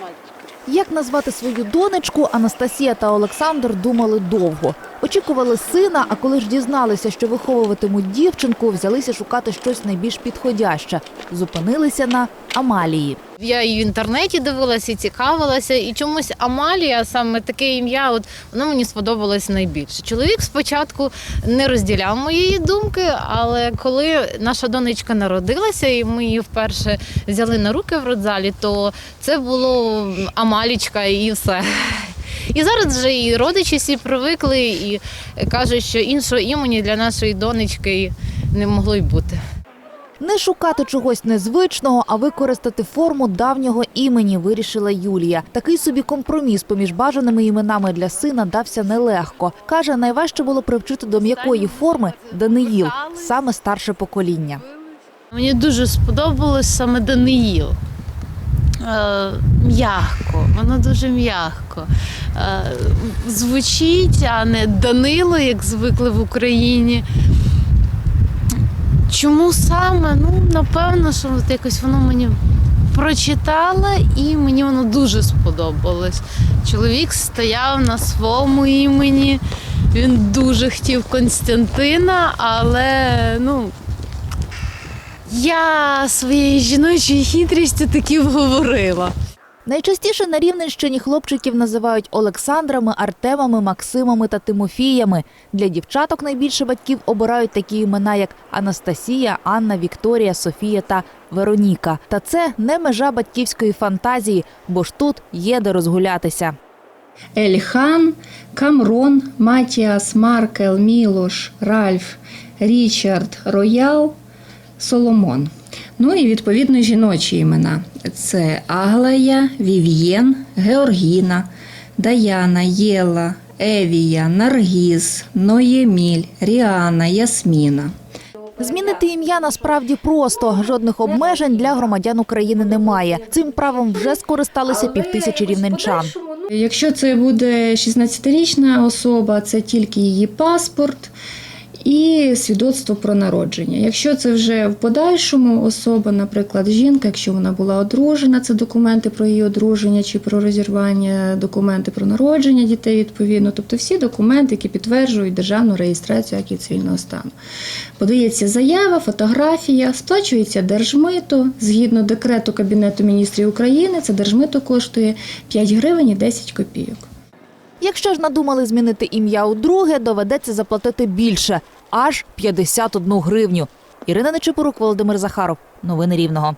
normal. Як назвати свою донечку, Анастасія та Олександр думали довго. Очікували сина, а коли ж дізналися, що виховуватимуть дівчинку, взялися шукати щось найбільш підходяще. Зупинилися на Амалії. Я і в інтернеті дивилася, і цікавилася, і чомусь Амалія, саме таке ім'я, от воно мені сподобалось найбільше. Чоловік спочатку не розділяв моєї думки, але коли наша донечка народилася, і ми її вперше взяли на руки в родзалі, то це було Амалічка і все. І зараз вже і родичі всі привикли і кажуть, що іншого імені для нашої донечки не могло й бути. Не шукати чогось незвичного, а використати форму давнього імені, вирішила Юлія. Такий собі компроміс поміж бажаними іменами для сина дався нелегко. Каже, найважче було привчити до м'якої форми Даниїл, саме старше покоління. Мені дуже сподобалось саме Даниїл. Е, м'ягко, воно дуже м'ягко. Е, звучить, а не Данило, як звикли в Україні. Чому саме? Ну, напевно, що от якось воно мені прочитала і мені воно дуже сподобалось. Чоловік стояв на своєму імені. Він дуже хотів Константина, але ну, я своєю жіночою хитрістю таки вговорила. Найчастіше на Рівненщині хлопчиків називають Олександрами, Артемами, Максимами та Тимофіями. Для дівчаток найбільше батьків обирають такі імена, як Анастасія, Анна, Вікторія, Софія та Вероніка. Та це не межа батьківської фантазії, бо ж тут є де розгулятися. Ельхан, Камрон, Матіас, Маркел, Мілош, Ральф, Річард, Роял, Соломон. Ну і відповідно жіночі імена: це Аглая, Вів'єн, Георгіна, Даяна, Єла, Евія, Наргіз, Ноєміль, Ріана, Ясміна. Змінити ім'я насправді просто. Жодних обмежень для громадян України немає. Цим правом вже скористалися півтисячі рівненчан. Якщо це буде 16-річна особа, це тільки її паспорт і свідоцтво про народження. Якщо це вже в подальшому особа, наприклад, жінка, якщо вона була одружена, це документи про її одруження чи про розірвання, документи про народження дітей відповідно, тобто всі документи, які підтверджують державну реєстрацію як і цивільного стану. Подається заява, фотографія, сплачується держмито згідно декрету Кабінету міністрів України. Це держмито коштує 5 гривень і 10 копійок. Якщо ж надумали змінити ім'я у друге, доведеться заплатити більше аж 51 гривню. Ірина Нечипорук, Володимир Захаров. Новини Рівного.